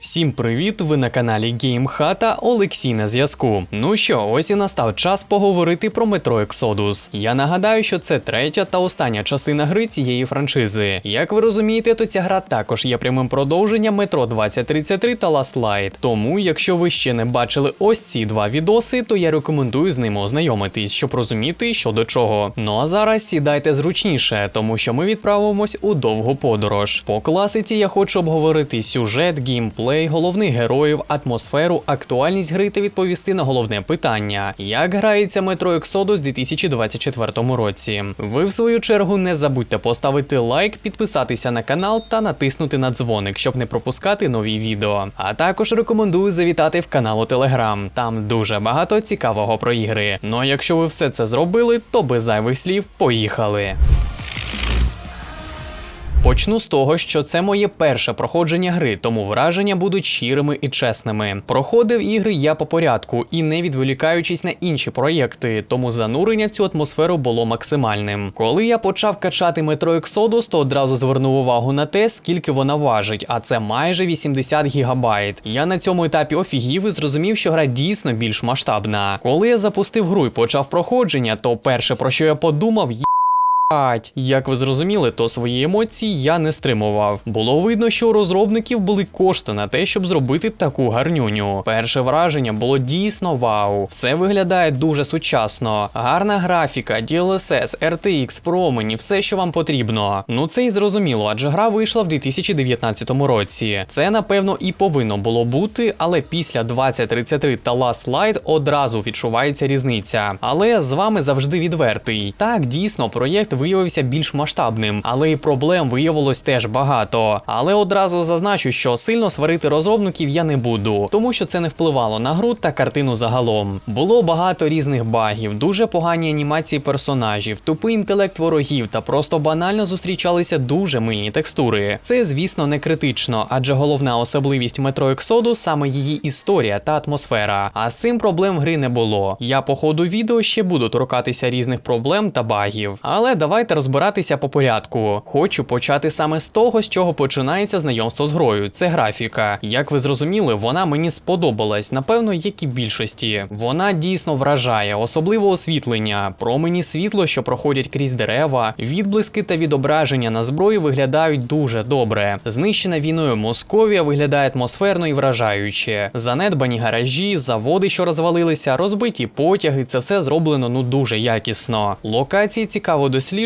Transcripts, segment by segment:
Всім привіт! Ви на каналі GameHata Олексій на зв'язку. Ну що, ось і настав час поговорити про Metro Exodus. Я нагадаю, що це третя та остання частина гри цієї франшизи. Як ви розумієте, то ця гра також є прямим продовженням Metro 2033 та Last Light. Тому, якщо ви ще не бачили ось ці два відоси, то я рекомендую з ними ознайомитись, щоб розуміти, що до чого. Ну а зараз сідайте зручніше, тому що ми відправимось у довгу подорож. По класиці я хочу обговорити сюжет, геймплей, головних героїв, атмосферу, актуальність гри та відповісти на головне питання: як грається Exodus у 2024 році. Ви, в свою чергу, не забудьте поставити лайк, підписатися на канал та натиснути на дзвоник, щоб не пропускати нові відео. А також рекомендую завітати в канал у Telegram. Там дуже багато цікавого про ігри. Ну а якщо ви все це зробили, то без зайвих слів поїхали. Почну з того, що це моє перше проходження гри, тому враження будуть щирими і чесними. Проходив ігри я по порядку і не відволікаючись на інші проєкти, тому занурення в цю атмосферу було максимальним. Коли я почав качати Metro Exodus, то одразу звернув увагу на те, скільки вона важить, а це майже 80 гігабайт. Я на цьому етапі офігів і зрозумів, що гра дійсно більш масштабна. Коли я запустив гру і почав проходження, то перше про що я подумав, як ви зрозуміли, то свої емоції я не стримував. Було видно, що у розробників були кошти на те, щоб зробити таку гарнюню. Перше враження було дійсно вау. Все виглядає дуже сучасно. Гарна графіка, DLSS, RTX, промені, все, що вам потрібно. Ну це і зрозуміло, адже гра вийшла в 2019 році. Це напевно і повинно було бути, але після 2033 та Last Light одразу відчувається різниця. Але з вами завжди відвертий. Так, дійсно, проєкт виявився більш масштабним, але і проблем виявилось теж багато. Але одразу зазначу, що сильно сварити розробників я не буду, тому що це не впливало на гру та картину загалом. Було багато різних багів, дуже погані анімації персонажів, тупий інтелект ворогів та просто банально зустрічалися дуже мильні текстури. Це, звісно, не критично, адже головна особливість Metro Exodus саме її історія та атмосфера. А з цим проблем гри не було. Я по ходу відео ще буду торкатися різних проблем та багів. Але давайте розбиратися по порядку. Хочу почати саме з того, з чого починається знайомство з грою. Це графіка. Як ви зрозуміли, вона мені сподобалась, напевно, як і більшості. Вона дійсно вражає, особливо освітлення, промені світло, що проходять крізь дерева, відблиски та відображення на зброї виглядають дуже добре. Знищена війною Московія виглядає атмосферно і вражаюче. Занедбані гаражі, заводи, що розвалилися, розбиті потяги. Це все зроблено ну дуже якісно. Локації цікаво досліджувати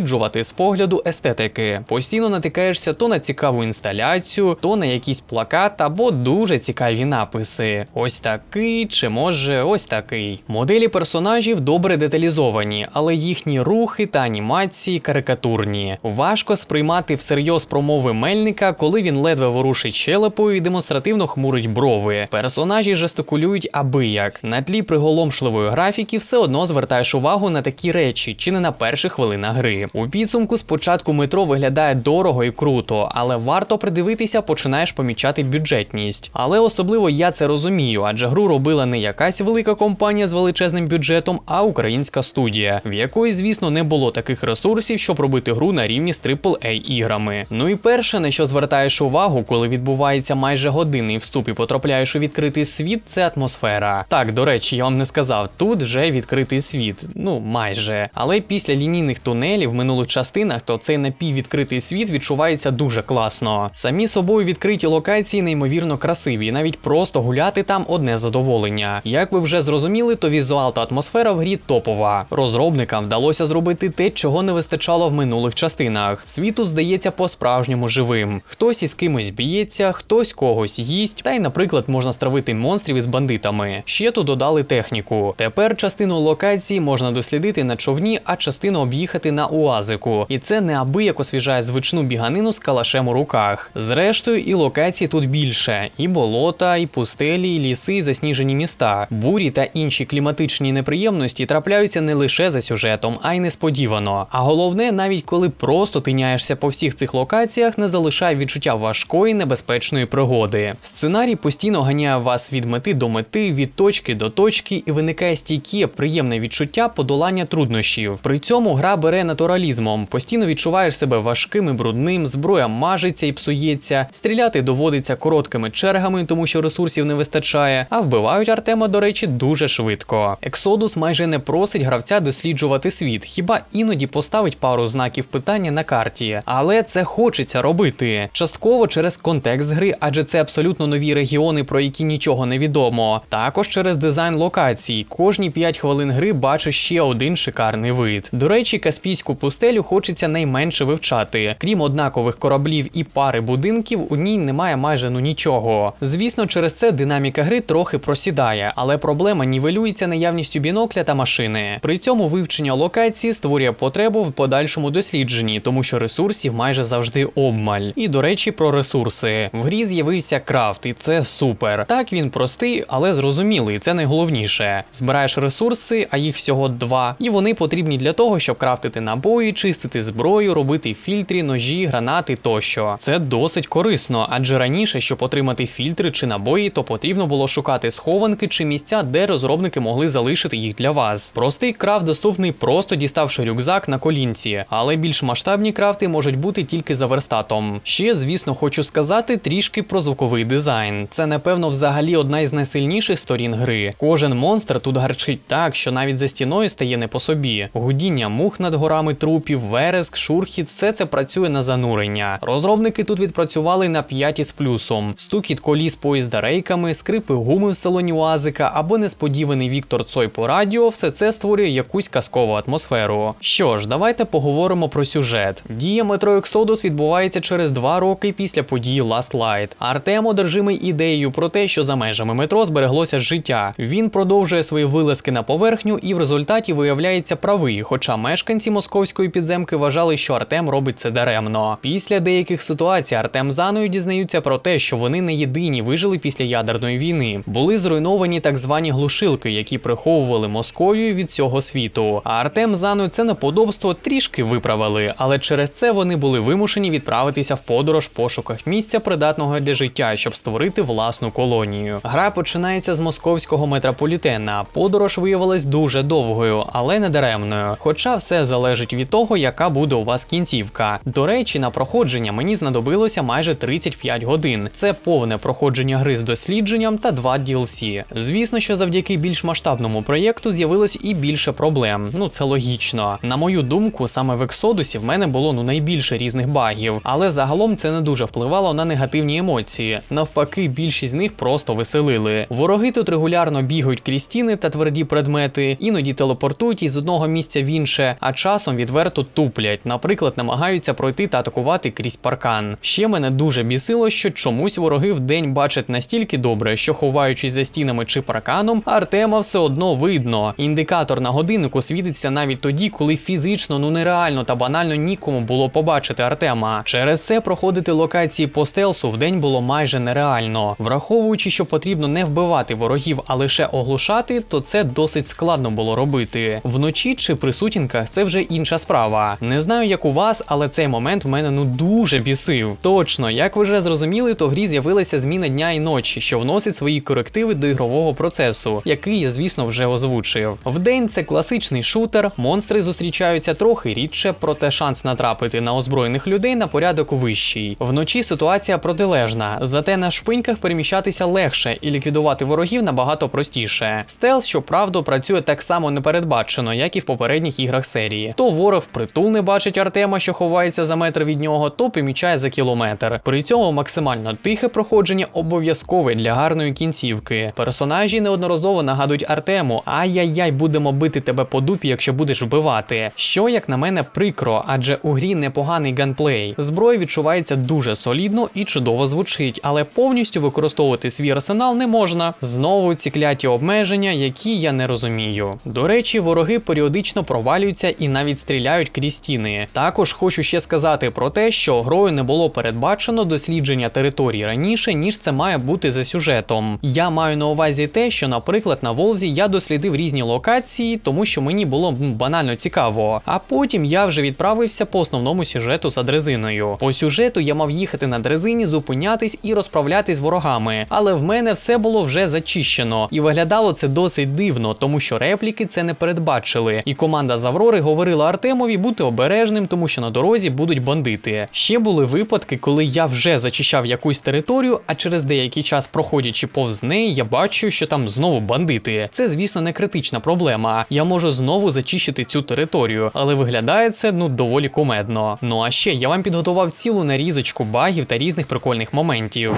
з погляду естетики. Постійно натикаєшся то на цікаву інсталяцію, то на якийсь плакат або дуже цікаві написи. Ось такий, чи може ось такий. Моделі персонажів добре деталізовані, але їхні рухи та анімації карикатурні. Важко сприймати всерйоз промови Мельника, коли він ледве ворушить щелепою і демонстративно хмурить брови. Персонажі жестикулюють аби як. На тлі приголомшливої графіки все одно звертаєш увагу на такі речі, чи не на перших хвилинах гри. У підсумку спочатку метро виглядає дорого і круто, але варто придивитися, починаєш помічати бюджетність. Але особливо я це розумію, адже гру робила не якась велика компанія з величезним бюджетом, а українська студія, в якої, звісно, не було таких ресурсів, щоб робити гру на рівні з aaa іграми. Ну і перше, на що звертаєш увагу, коли відбувається майже годинний вступ і потрапляєш у відкритий світ, це атмосфера. Так, до речі, я вам не сказав, тут вже відкритий світ. Ну майже. Але після лінійних тунелів в минулих частинах, то цей напіввідкритий світ відчувається дуже класно. Самі собою відкриті локації неймовірно красиві, навіть просто гуляти там одне задоволення. Як ви вже зрозуміли, то візуал та атмосфера в грі топова. Розробникам вдалося зробити те, чого не вистачало в минулих частинах. Світу здається по-справжньому живим. Хтось із кимось б'ється, хтось когось їсть, та й, наприклад, можна стравити монстрів із бандитами. Ще тут додали техніку. Тепер частину локації можна дослідити на човні, а частину об'їхати на уазику. І це неабияк освіжає звичну біганину з калашем у руках. Зрештою, і локацій тут більше: і болота, і пустелі, і ліси, і засніжені міста. Бурі та інші кліматичні неприємності трапляються не лише за сюжетом, а й несподівано. А головне, навіть коли просто тиняєшся по всіх цих локаціях, не залишає відчуття важкої небезпечної пригоди. Сценарій постійно ганяє вас від мети до мети, від точки до точки, і виникає стійке, приємне відчуття подолання труднощів. При цьому гра бере на натуралізмом. Постійно відчуваєш себе важким і брудним, зброя мажеться і псується, стріляти доводиться короткими чергами, тому що ресурсів не вистачає. А вбивають Артема, до речі, дуже швидко. Ексодус майже не просить гравця досліджувати світ, хіба іноді поставить пару знаків питання на карті. Але це хочеться робити. Частково через контекст гри, адже це абсолютно нові регіони, про які нічого не відомо. Також через дизайн локацій. Кожні 5 хвилин гри бачиш ще один шикарний вид. До речі, Каспійську пустелю хочеться найменше вивчати. Крім однакових кораблів і пари будинків, у ній немає майже ну нічого. Звісно, через це динаміка гри трохи просідає, але проблема нівелюється наявністю бінокля та машини. При цьому вивчення локації створює потребу в подальшому дослідженні, тому що ресурсів майже завжди обмаль. І до речі, про ресурси. В грі з'явився крафт, і це супер. Так він простий, але зрозумілий. Це найголовніше. Збираєш ресурси, а їх всього два, і вони потрібні для того, щоб крафтити набої, чистити зброю, робити фільтри, ножі, гранати тощо. Це досить корисно, адже раніше, щоб отримати фільтри чи набої, то потрібно було шукати схованки чи місця, де розробники могли залишити їх для вас. Простий крафт доступний, просто діставши рюкзак на колінці, але більш масштабні крафти можуть бути тільки за верстатом. Ще, звісно, хочу сказати трішки про звуковий дизайн. Це, напевно, взагалі одна із найсильніших сторін гри. Кожен монстр тут гарчить так, що навіть за стіною стає не по собі. Гудіння мух над горами трупів, вереск, шурхіт, все це працює на занурення. Розробники тут відпрацювали на 5 із плюсом: стукіт коліс поїзда рейками, скрипи гуми в салоні УАЗика або несподіваний Віктор Цой по радіо, все це створює якусь казкову атмосферу. Що ж, давайте поговоримо про сюжет. Дія Metro Exodus відбувається через два роки після події Last Light. Артем одержимий ідеєю про те, що за межами метро збереглося життя. Він продовжує свої вилазки на поверхню і в результаті виявляється правий, хоча мешканці московської підземки вважали, що Артем робить це даремно. Після деяких ситуацій Артем з Аною дізнаються про те, що вони не єдині вижили після ядерної війни. Були зруйновані так звані глушилки, які приховували Московію від цього світу. А Артем з Аною це неподобство трішки виправили, але через це вони були вимушені відправитися в подорож в пошуках місця придатного для життя, щоб створити власну колонію. Гра починається з московського метрополітена. Подорож виявилась дуже довгою, але не даремною. Хоча все залежить від того, яка буде у вас кінцівка. До речі, на проходження мені знадобилося майже 35 годин. Це повне проходження гри з дослідженням та два DLC. Звісно, що завдяки більш масштабному проєкту з'явилось і більше проблем. Ну це логічно. На мою думку, саме в Ексодусі в мене було ну найбільше різних багів, але загалом це не дуже впливало на негативні емоції. Навпаки, більшість з них просто веселили. Вороги тут регулярно бігають крізь стіни та тверді предмети, іноді телепортують із одного місця в інше, а часом відверто туплять. Наприклад, намагаються пройти та атакувати крізь паркан. Ще мене дуже бісило, що чомусь вороги вдень бачать настільки добре, що ховаючись за стінами чи парканом, Артема все одно видно. Індикатор на годиннику світиться навіть тоді, коли фізично ну нереально та банально нікому було побачити Артема. Через це проходити локації по стелсу вдень було майже нереально. Враховуючи, що потрібно не вбивати ворогів, а лише оглушати, то це досить складно було робити. Вночі чи при сутінках це вже інша справа. Не знаю, як у вас, але цей момент в мене ну дуже бісив. Точно, як ви вже зрозуміли, то в грі з'явилася зміна дня і ночі, що вносить свої корективи до ігрового процесу, який я, звісно, вже озвучив. Вдень це класичний шутер, монстри зустрічаються трохи рідше, проте шанс натрапити на озброєних людей на порядок вищий. Вночі ситуація протилежна, зате на шпиньках переміщатися легше і ліквідувати ворогів набагато простіше. Стелс, щоправда, працює так само непередбачено, як і в попередніх іграх серії. То ворог впритул не бачить Артема, що ховається за метр від нього, то помічає за кілометр. При цьому максимально тихе проходження обов'язкове для гарної кінцівки. Персонажі неодноразово нагадують Артему: ай-яй-яй, будемо бити тебе по дупі, якщо будеш вбивати. Що, як на мене, прикро, адже у грі непоганий ганплей. Зброя відчувається дуже солідно і чудово звучить, але повністю використовувати свій арсенал не можна. Знову ці кляті обмеження, які я не розумію. До речі, вороги періодично провалюються і навіть стріляють крізь стіни. Також хочу ще сказати про те, що грою не було передбачено дослідження території раніше, ніж це має бути за сюжетом. Я маю на увазі те, що, наприклад, на Волзі я дослідив різні локації, тому що мені було банально цікаво. А потім я вже відправився по основному сюжету за дрезиною. По сюжету я мав їхати на дрезині, зупинятись і розправлятись з ворогами. Але в мене все було вже зачищено, і виглядало це досить дивно, тому що репліки це не передбачили. І команда з Аврори говорила Артемові бути обережним, тому що на дорозі будуть бандити. Ще були випадки, коли я вже зачищав якусь територію, а через деякий час, проходячи повз неї, я бачу, що там знову бандити. Це, звісно, не критична проблема. Я можу знову зачищити цю територію, але виглядає це ну доволі кумедно. Ну а ще я вам підготував цілу нарізочку багів та різних прикольних моментів.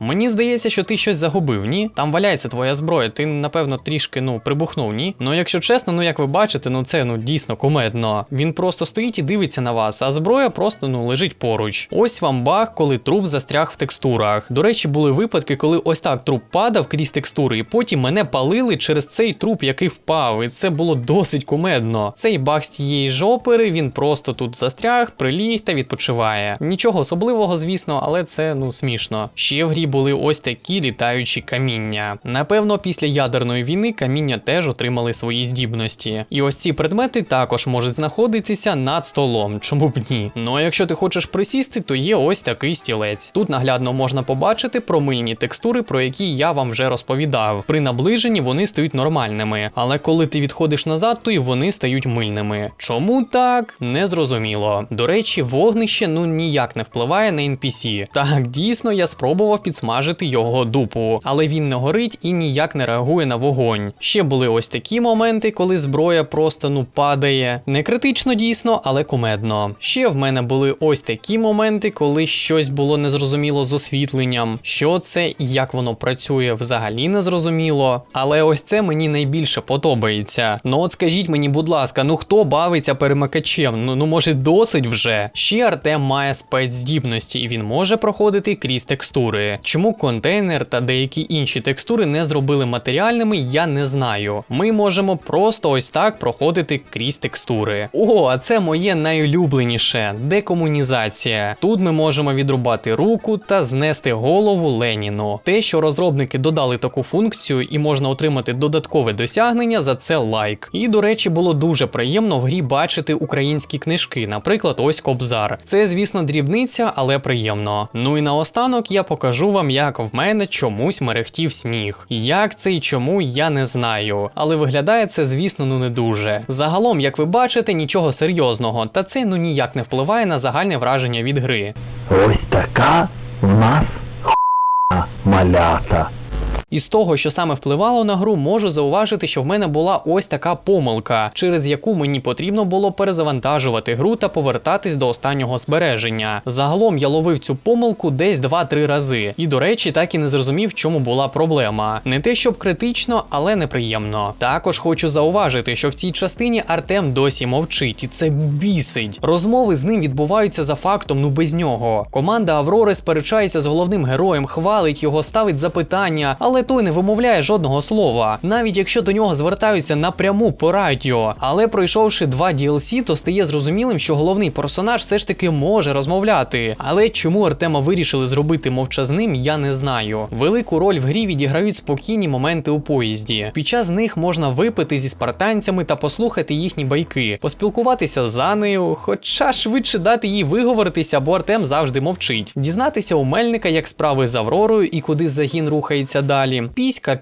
Мені здається, що ти щось загубив, ні? Там валяється твоя зброя, ти напевно трішки ну прибухнув, ні? Ну якщо чесно, ну як ви бачите, ну це ну дійсно кумедно. Він просто стоїть і дивиться на вас, а зброя просто ну лежить поруч. Ось вам баг, коли труп застряг в текстурах. До речі, були випадки, коли ось так труп падав крізь текстури, і потім мене палили через цей труп, який впав. І це було досить кумедно. Цей баг з тієї жопери, він просто тут застряг, приліг та відпочиває. Нічого особливого, звісно, але це ну смішно. Ще в грі були ось такі літаючі каміння. Напевно, після ядерної війни каміння теж отримали свої здібності. І ось ці предмети також можуть знаходитися над столом. Чому б ні? Ну а якщо ти хочеш присісти, то є ось такий стілець. Тут наглядно можна побачити промильні текстури, про які я вам вже розповідав. При наближенні вони стають нормальними, але коли ти відходиш назад, то й вони стають мильними. Чому так? Незрозуміло. До речі, вогнище ну ніяк не впливає на NPC. Так, дійсно, я спробував підсмажити його дупу, але він не горить і ніяк не реагує на вогонь. Ще були ось такі моменти, коли зброя просто ну падає. Не критично дійсно, але кумедно. Ще в мене були ось такі моменти, коли щось було незрозуміло з освітленням. Що це і як воно працює, взагалі не зрозуміло. Але ось це мені найбільше подобається. Ну от скажіть мені, будь ласка, ну хто бавиться перемикачем? Ну ну може досить вже. Ще Артем має спецздібності, і він може проходити крізь текстури. Чому контейнер та деякі інші текстури не зробили матеріальними, я не знаю. Ми можемо просто ось так проходити крізь текстури. О, а це моє найулюбленіше декомунізація. Тут ми можемо відрубати руку та знести голову Леніну. Те, що розробники додали таку функцію і можна отримати додаткове досягнення, за це лайк. І до речі, було дуже приємно в грі бачити українські книжки, наприклад, ось Кобзар. Це, звісно, дрібниця, але приємно. Ну і наостанок я покажу вам, як в мене чомусь мерехтів сніг. Як це і чому, я не знаю. Але виглядає це, звісно, ну не дуже. Загалом, як ви бачите, нічого серйозного, та це ну ніяк не впливає на загальне враження від гри. Ось така в нас х**а малята. Із того, що саме впливало на гру, можу зауважити, що в мене була ось така помилка, через яку мені потрібно було перезавантажувати гру та повертатись до останнього збереження. Загалом я ловив цю помилку десь 2-3 рази, і до речі, так і не зрозумів, в чому була проблема. Не те, щоб критично, але неприємно. Також хочу зауважити, що в цій частині Артем досі мовчить, і це бісить. Розмови з ним відбуваються за фактом, ну без нього. Команда Аврори сперечається з головним героєм, хвалить його, ставить запитання, але той не вимовляє жодного слова, навіть якщо до нього звертаються напряму по радіо. Але пройшовши два DLC, то стає зрозумілим, що головний персонаж все ж таки може розмовляти. Але чому Артема вирішили зробити мовчазним, я не знаю. Велику роль в грі відіграють спокійні моменти у поїзді. Під час них можна випити зі спартанцями та послухати їхні байки, поспілкуватися з Анею, хоча швидше дати їй виговоритися, бо Артем завжди мовчить. Дізнатися у Мельника, як справи з Авророю і куди загін рухається далі. Піська.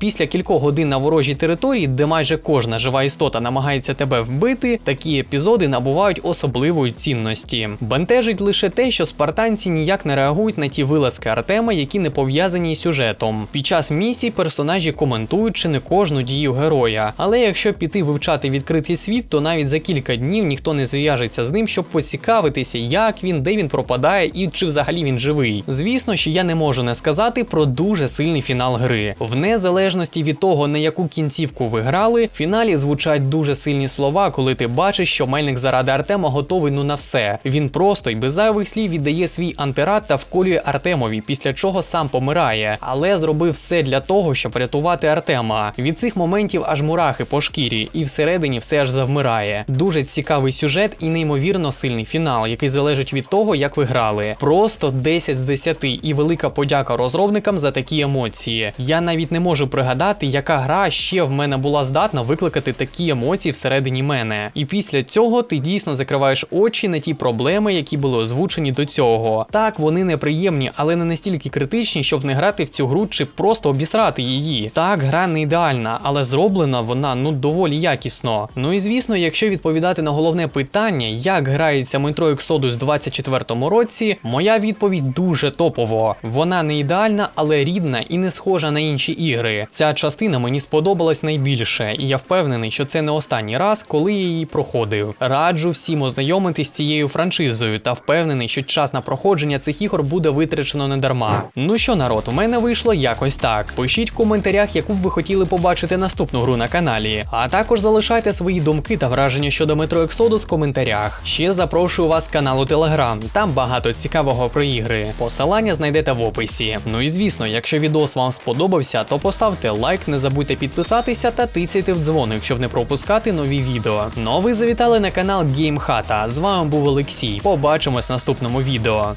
Після кількох годин на ворожій території, де майже кожна жива істота намагається тебе вбити, такі епізоди набувають особливої цінності. Бентежить лише те, що спартанці ніяк не реагують на ті вилазки Артема, які не пов'язані із сюжетом. Під час місій персонажі коментують чи не кожну дію героя. Але якщо піти вивчати відкритий світ, то навіть за кілька днів ніхто не зв'яжеться з ним, щоб поцікавитися, як він, де він пропадає і чи взагалі він живий. Звісно, що я не можу не сказати про дуже сильний фінал гри. В незалежності від того, на яку кінцівку ви грали, в фіналі звучать дуже сильні слова, коли ти бачиш, що мельник заради Артема готовий ну на все. Він просто й без зайвих слів віддає свій антирад та вколює Артемові, після чого сам помирає, але зробив все для того, щоб врятувати Артема. Від цих моментів аж мурахи по шкірі, і всередині все аж завмирає. Дуже цікавий сюжет і неймовірно сильний фінал, який залежить від того, як ви грали. Просто 10 з 10 і велика подяка розробникам за такі емоції. Я навіть не можу пригадати яка гра ще в мене була здатна викликати такі емоції всередині мене. І після цього ти дійсно закриваєш очі на ті проблеми, які були озвучені до цього. Так, вони неприємні, але не настільки критичні, щоб не грати в цю гру чи просто обісрати її. Так, гра не ідеальна, але зроблена вона ну доволі якісно. Ну і звісно, якщо відповідати на головне питання, як грається Metro Exodus в 24-му році, моя відповідь дуже топово. Вона не ідеальна, але рідна і не схожа на інші ігри. Ця частина мені сподобалась найбільше, і я впевнений, що це не останній раз, коли я її проходив. Раджу всім ознайомитись з цією франшизою та впевнений, що час на проходження цих ігор буде витрачено не дарма. Ну що, народ, у мене вийшло якось так. Пишіть в коментарях, яку б ви хотіли побачити наступну гру на каналі. А також залишайте свої думки та враження щодо Metro Exodus в коментарях. Ще запрошую вас каналу Telegram, там багато цікавого про ігри. Посилання знайдете в описі. Ну і звісно, якщо відос вам сподобався, то поставте лайк, не забудьте підписатися та тицяйте в дзвоник, щоб не пропускати нові відео. Ну а ви завітали на канал Геймхата. З вами був Олексій. Побачимось в наступному відео.